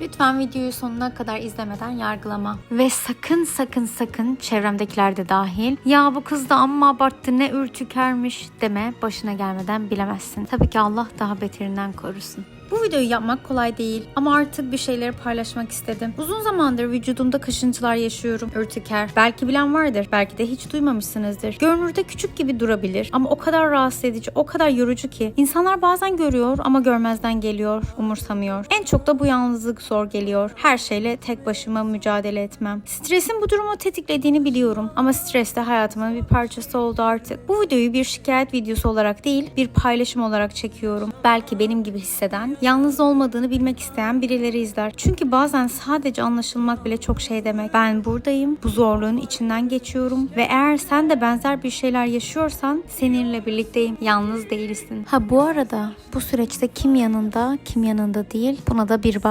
Lütfen videoyu sonuna kadar izlemeden yargılama. Ve sakın sakın sakın çevremdekiler de dahil ya bu kız da amma abarttı ne ürtükermiş deme başına gelmeden bilemezsin. Tabii ki Allah daha beterinden korusun. Bu videoyu yapmak kolay değil ama artık bir şeyleri paylaşmak istedim. Uzun zamandır vücudumda kaşıntılar yaşıyorum. Ürtüker. Belki bilen vardır, belki de hiç duymamışsınızdır. Görünürde küçük gibi durabilir ama o kadar rahatsız edici, o kadar yorucu ki. İnsanlar bazen görüyor ama görmezden geliyor, umursamıyor. En çok da bu yalnızlık zor geliyor. Her şeyle tek başıma mücadele etmem. Stresin bu durumu tetiklediğini biliyorum ama stres de hayatımın bir parçası oldu artık. Bu videoyu bir şikayet videosu olarak değil, bir paylaşım olarak çekiyorum. Belki benim gibi hisseden, yalnız olmadığını bilmek isteyen birileri izler. Çünkü bazen sadece anlaşılmak bile çok şey demek. Ben buradayım, bu zorluğun içinden geçiyorum ve eğer sen de benzer bir şeyler yaşıyorsan seninle birlikteyim. Yalnız değilsin. Ha bu arada bu süreçte kim yanında, kim yanında değil buna da bir bak.